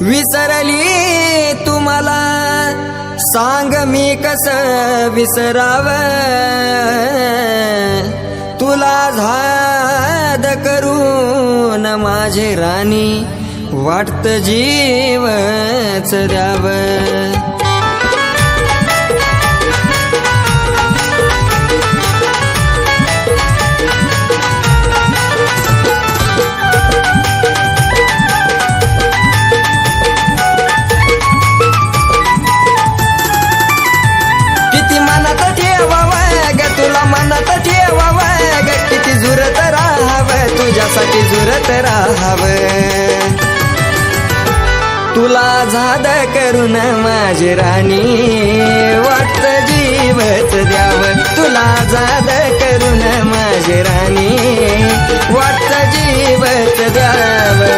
विसरली तुम्हाला. सांग मी कस विसराव. तुला झाद करून माझे राणी वाटत जीवच द्यावं. तुझ्यासाठी जुरत राहाव. तुला झाद करून माझी राणी वाटत जीवच द्याव. तुला झाद करून माझी राणी वाटत जीवच द्याव.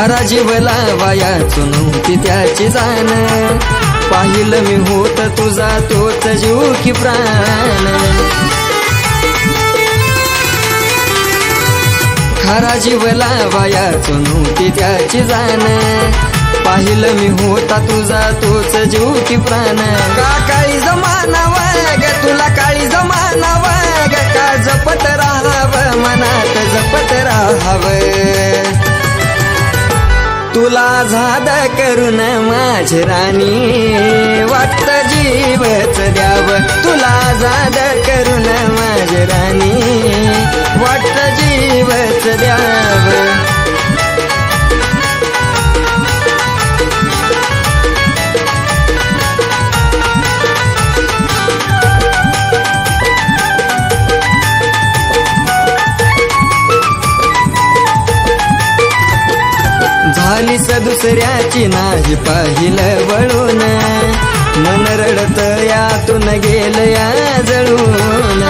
खरा जीव लावायाचो चुनवती त्याची जाण. पाहिलं मी होत तुझा तोच जीव की प्राण. खरा जीव लावायाचो चुनवती त्याची जाण. पाहिलं मी होता तुझा तोच जीव की प्राण. का काळी जमाना वाग तुला काळी करून माझी राणी. वाटत जीवच द्याव. तुला झाद करून माझी राणी. वाटत जीवच द्याव. आलीस दुसऱ्याची नाही पाहिलं वळून. मन रडत यातून गेल या जळून.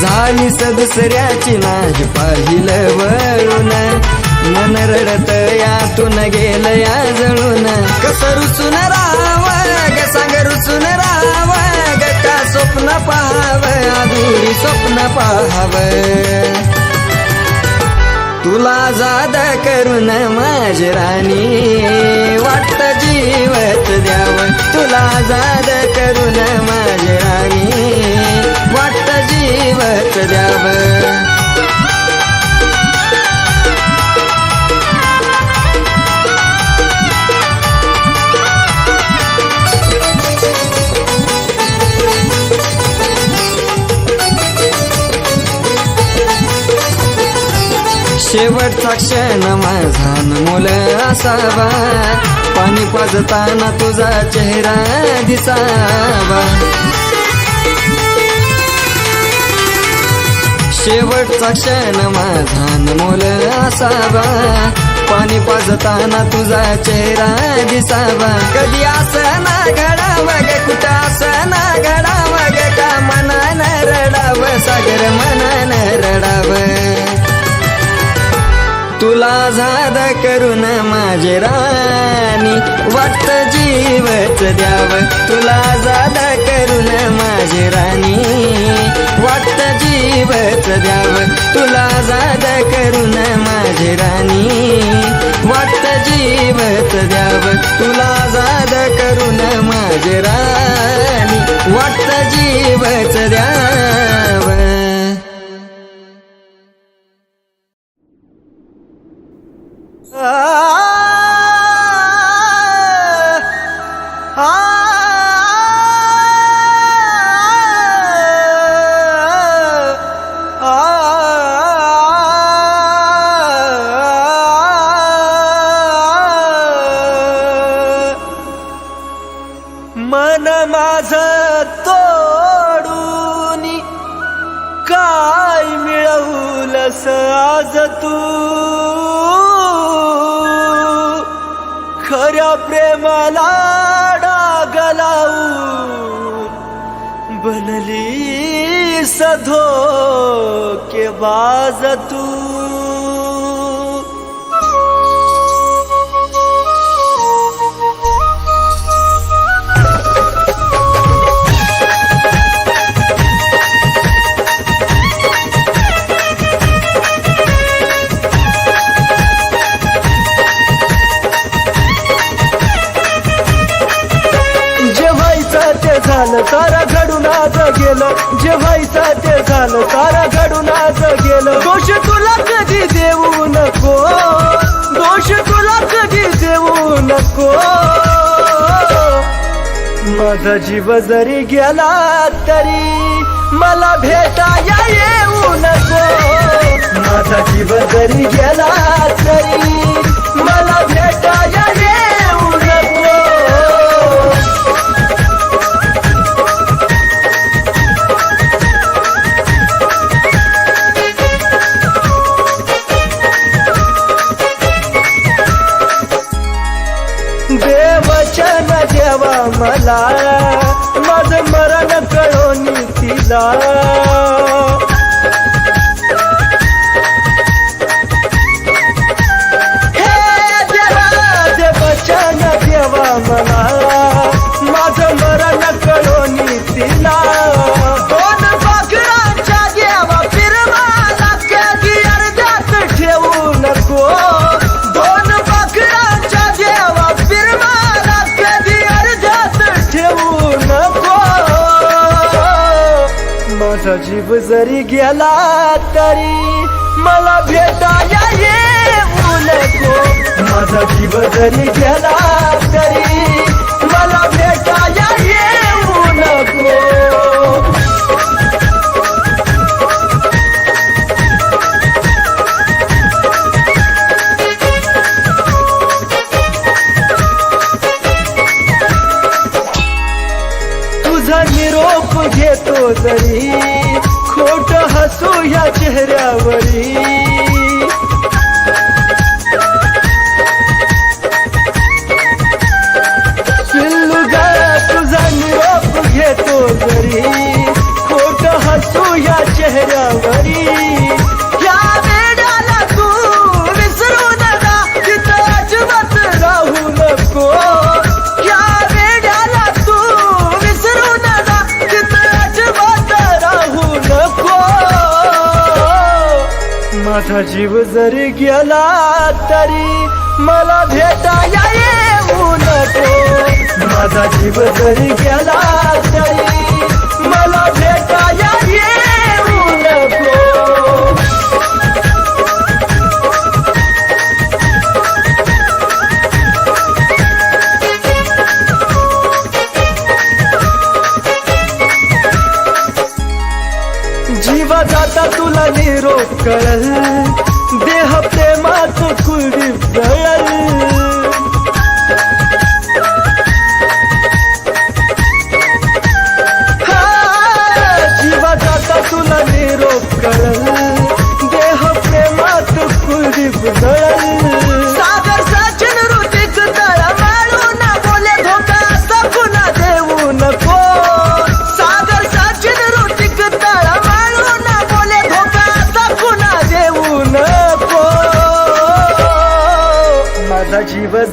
झाली दुसऱ्याची नाही पाहिलं वळून. मन रडत यातून गेल या जळून. कस रुसून राहाव ग सांग रुसून राहाव ग? का स्वप्न पाहाव? अधुरी स्वप्न पाहाव? तुला जाद करून माझी राणी. वाटत जीवत द्याव. तुला जाद करून माझी राणी. वाटत जीवत द्यावं. शेवटचा क्षण माझा मुल असावा. पाणी पाजताना तुझा चेहरा दिसावा. शेवटचा क्षण माझा मुल असावा. पाणी पाजताना तुझा चेहरा दिसावा. कधी असं ना घडावं ग कुठं असं ना घडावं ग का मनानं रडावं सागर मनानं रडावं. तुला झाद करून माझे राणी वाटत जीवच द्याव. तुला जाद करून माझे राणी वाटत जीवच द्याव. तुला जाद करून माझे राणी वाटत जीवच द्याव. तुला जाद कर सधो के बाज तू। जे झालं सारा घडून आज गेलं जे व्हायचं ते झालं सारा घडून आज गेलं. दोष तुला कधी देऊ नको? दोष तुला कधी देऊ नको? माझा जीव जरी गेला तरी मला भेटाया येऊ नको. माझा जीव जरी गेला जीव जरी गेला तरी मला भेटाया येऊ नको माझा जीव जरी गेला तरी मला भेटाया येऊ नको तुझा निरोप घेतो जरी. चेहऱ्यावरी. पिल्लुगा तुझा निरोप घेतो जरी. खोट हसू या जीव जरी गेला तरी मला भेटाया येऊ नको माझा जीव जरी गेला तरी कळल. देह प्रेमात कुडी जळल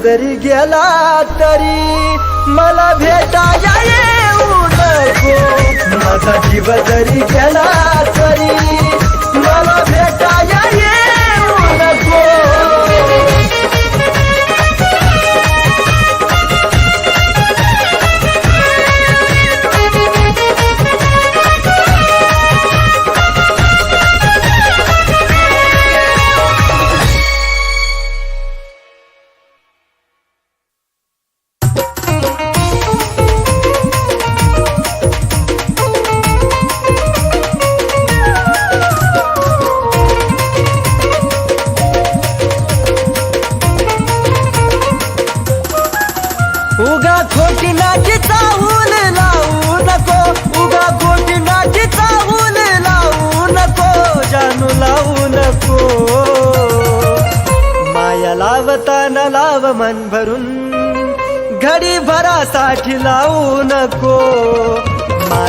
जरी गेला तरी मला भेटाया येऊ नको. माझा जीव जरी गेला तरी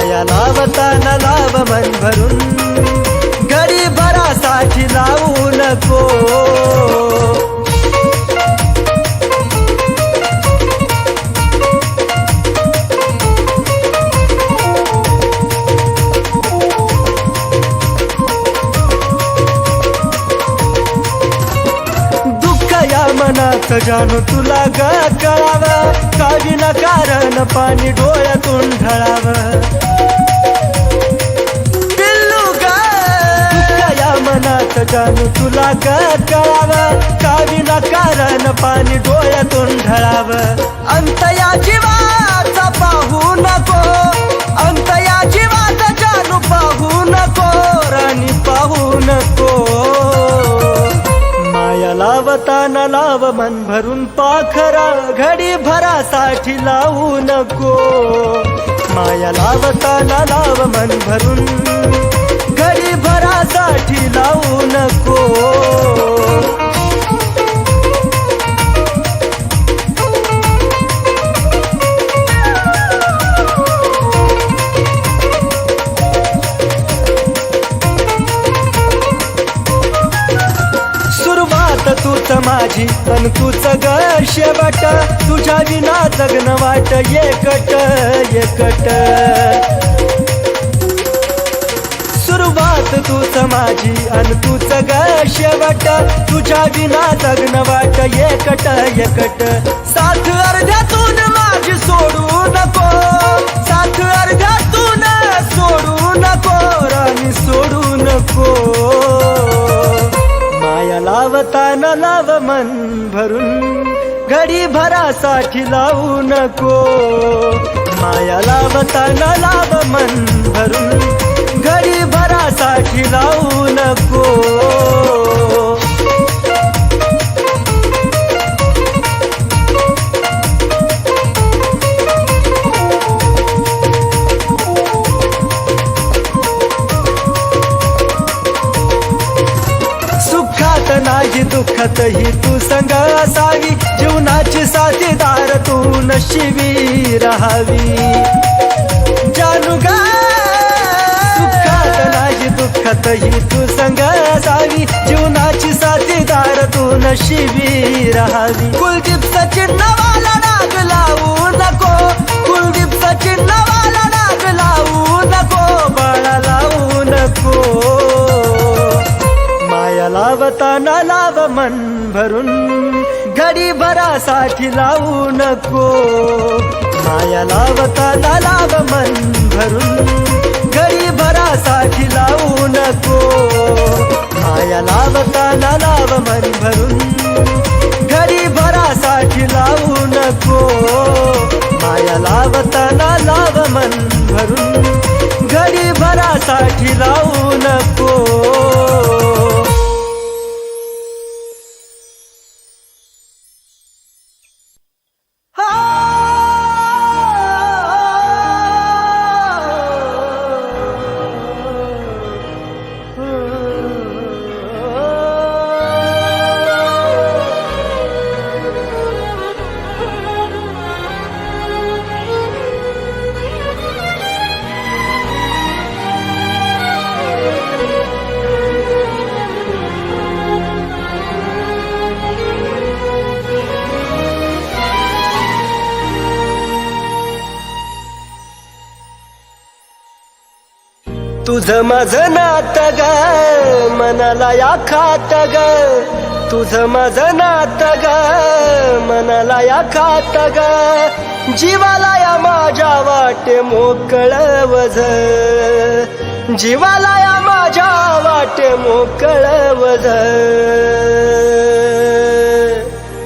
पाया लावताना लाव मन भरून. घरी भरासाठी लावू नको. मनात जाणू तुला ग करावं न कारण पाणी डोळ्यातून ढळावं. या मनात जाणू तुला ग कळाव का विना कारण पाणी डोळ्यातून ढळाव. अंत या जीवाचा पाहू नको. अंत या जीवाचा जाणू पाहू नको. राणी पाहू नको. माया लावताना लाव मन भरून पाखरा. घडी भरासाठी लावू नको. माया लावताना लाव मन भरून साठी लावू नको. सुरुवात तूच माझी पण तूच ग शेवट. तुझ्या विना जगन वाट एकट एकट. सुरुवात तूच माझी अन तूच ग शेवट. तुझ्या विना जगन वाट एकट एकट. साथ अर्ध्यातून माझी सोडू नको. साथ अर्ध्यातून सोडू नको राणी सोडू नको. माया लावताना लाव मन भरून. घडी भरासाठी लावू नको. माया लावताना लाव मन भरून. घरी भरासाठी लावू नको. सुखात नाही दुःखात ही तू संग असावी. जीवनाची साथीदार तू नशिबी राहावी. जानू नाही तू संग जावी. जीवनाची साथीदार तू नशिबी राहावी. कुलदीप सचिन नवाला लावू नको. कुलदीप सचिन नवाला लावू नको. बाळा लावू नको. माया लावताना लाव मन भरून. घडी भरासाठी लावू नको. माया लावताना लाव मन भरून. घडी भरासाठी लावू नको. माया लावताना लाव मन भरून. घरी भरासाठी लावू नको. माया लावताना लाव मन भरून. घरी भरासाठी लावू नको. तुझं माझं नात ग मनाला या खात ग तुझं माझं नात ग मनाला या खात ग जीवाला या माझ्या वाटे मोकळ वझ जीवाला या माझ्या वाटे मोकळ वझ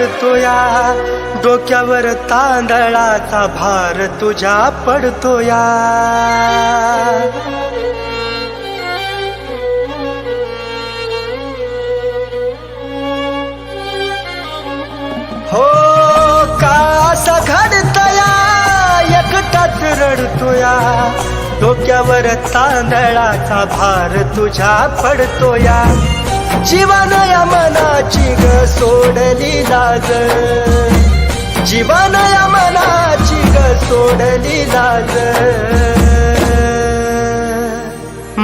करतोया डोक्यावर तांदळाचा भार तुझ्या पडतोया. हो का असा घडतया. एकटाच रडतोया. डोक्यावर तांदळाचा भार तुझ्या पडतोया. जीवन या मनाची ग सोडली लाज जीवन या मनाची ग सोडली लाज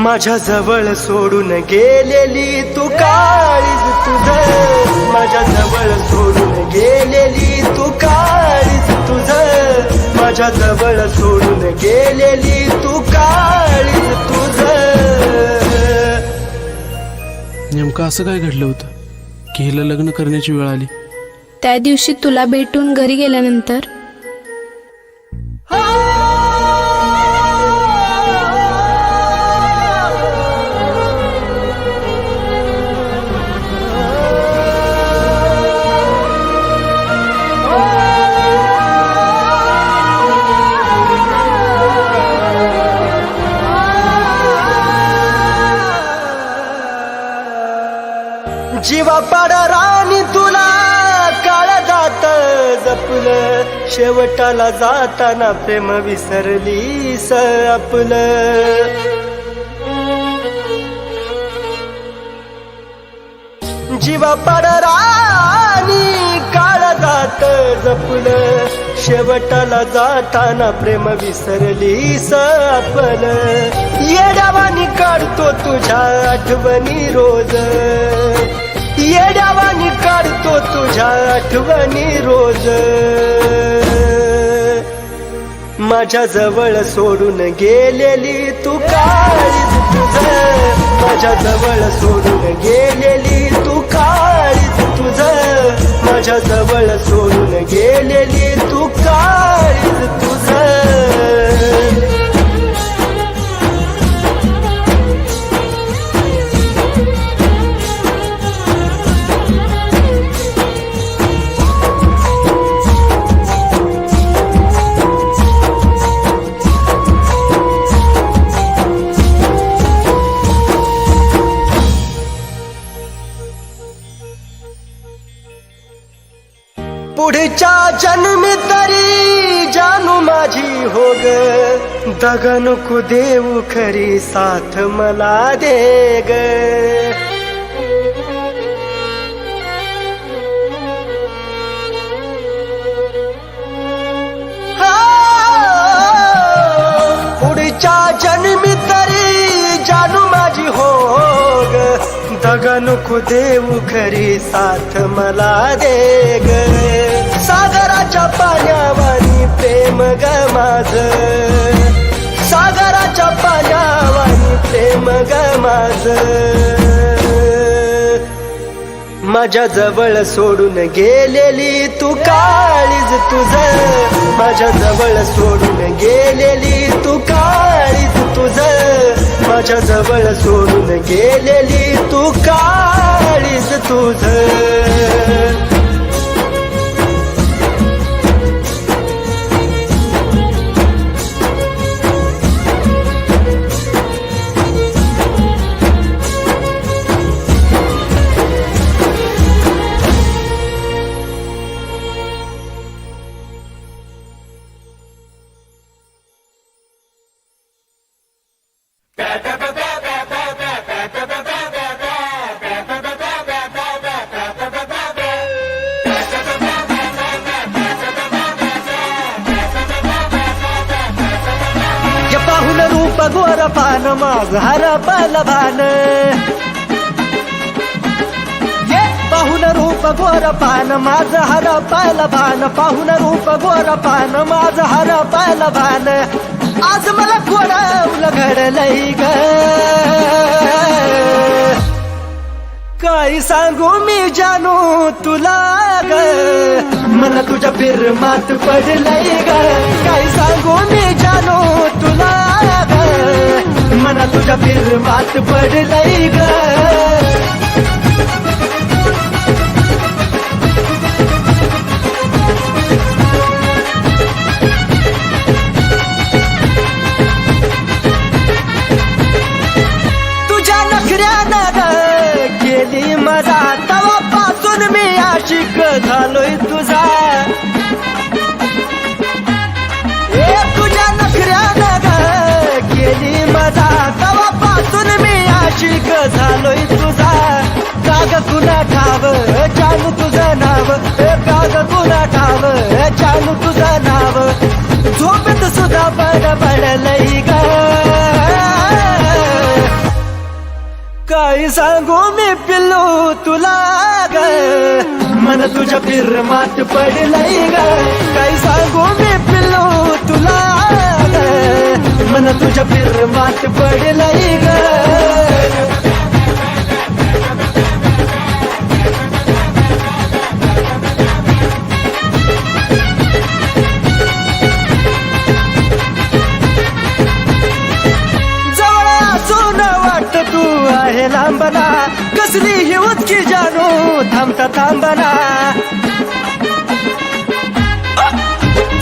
माझ्या जवळ सोडून गेलेली तू काळीज तुझ. माझ्या जवळ सोडून गेलेली तू काळीज तुझ. माझ्या जवळ सोडून गेलेली तू काळीज तुझ. नेमकं असं काय घडलं होतं? की हिला लग्न करण्याची वेळ आली? त्या दिवशी तुला भेटून घरी गेल्यानंतर? जीवा पाड राणी तुला काळ जात जपलं. शेवटाला जाताना प्रेम विसरली स आपलं. जीवा पाड राणी काळ जात जपलं. शेवटाला जाताना प्रेम विसरलीस आपलं. येड्यावानी काढतो तुझ्या आठवणी रोज. येड्यावानी काढतो तुझ्या आठवणी रोज. माझ्या जवळ सोडून गेलेली तू काळीज तुझ. माझ्या जवळ सोडून गेलेली तू काळीज तुझ. माझ्या जवळ सोडून गेलेली तू काळीज दग नको देऊ खरी साथ मला दे ग पुढच्या जन्मी तरी जानू माझी हो ग दग नको देऊ खरी साथ मला दे ग सागराच्या पाण्यावानी प्रेम ग माझ। सागराच्या पाण्यावानी प्रेम ग माझ. माझ्या जवळ सोडून गेलेली तू काळीज तुझ. माझ्या जवळ सोडून गेलेली तू काळीज तुझ. माझ्या जवळ सोडून गेलेली तू काळीज तुझ. निर्मात तुझ्या पडलंय ग. काय सांगू मी जानो तुला ग. मला तुझ्या निर्मात पडलंय ग. तुला ग मन तुझ्या फिरमात पडलंय ग. काय सांगू मी पिल्लू तुला ग मन तुझ्या फिरमात पडलंय ग. जवळ असून वाटत तू आहे लांबना कसली ही थांबता थांबना.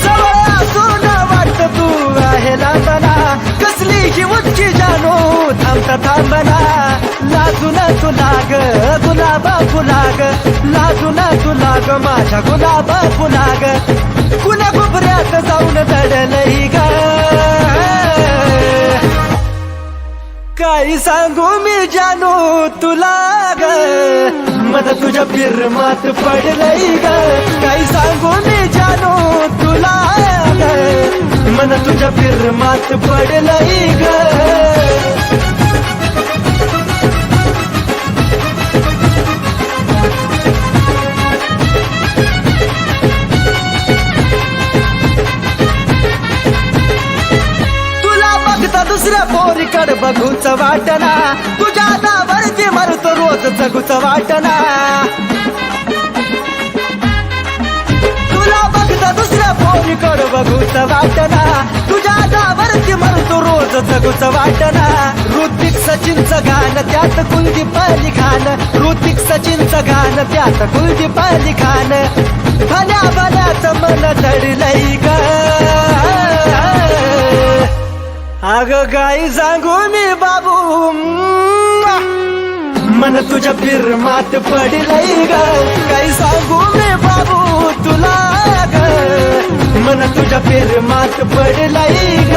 जवळ असून वाटत तू आहे लांबना. कसली ही उतकी जानू थांबता थांबना. लाजून तू लाग गुलाबा फुलाग लाजून तू लाग माझ्या गुलाबा फुलाग कुणा कोपऱ्यात जाऊन दडलही ग. काही सांगू मी जानू तुला ग. मत तुझ्या फिरमात पडलंय ग. काही सांगू मी जानो तुला मन तुझ्या फिरमात पडलंय ग. तुला बघता दुसऱ्या पोरीकडे बघूच वाटना तुझ्या मारतो रोज जगूच वाटना तुला बघता दुसऱ्या पोरीकडे बघूच वाटना तुझ्या दावरती मारतो रोज जगूच वाटना ऋतिक सचिनचं गाणं त्यात कुलदीप खान ऋतिक सचिनचं गाणं त्यात कुलदीप खान भल्या भल्याचं मन धडलंय ग. अग गाई सांगू मी बाबू मन तुझ्या फिरमात पडलंय ग. काही सांगू मी बाबू तुला ग. मन तुझ्या फिरमात पडलंय ग.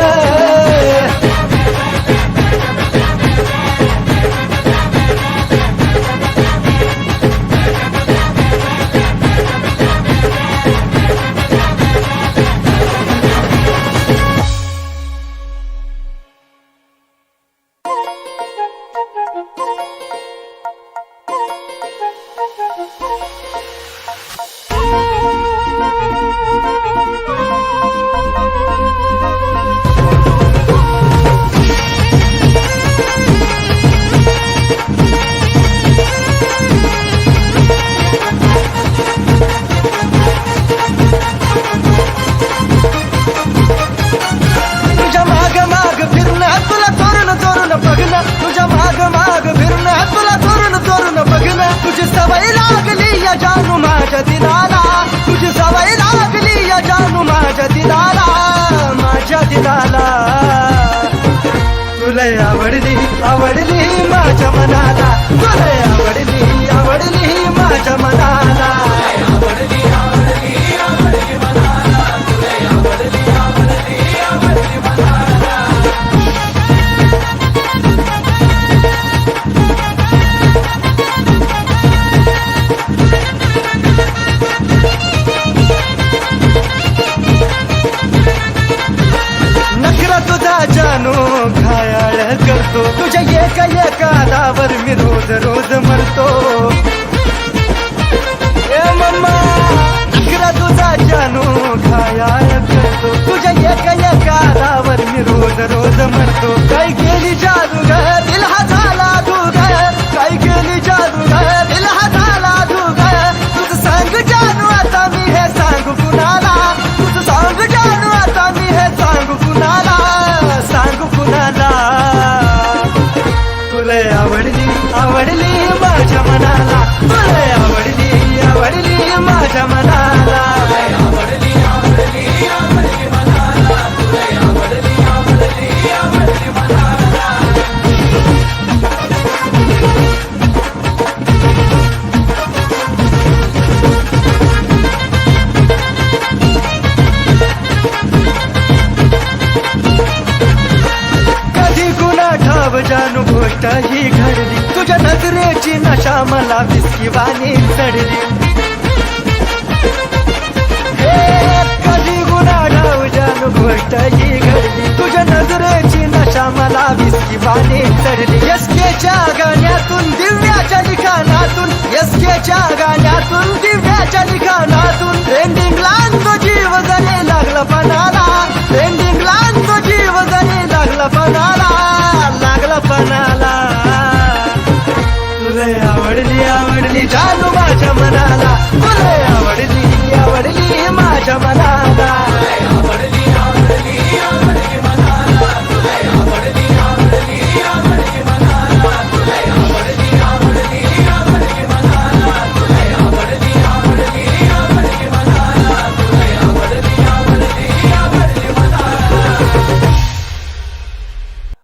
मला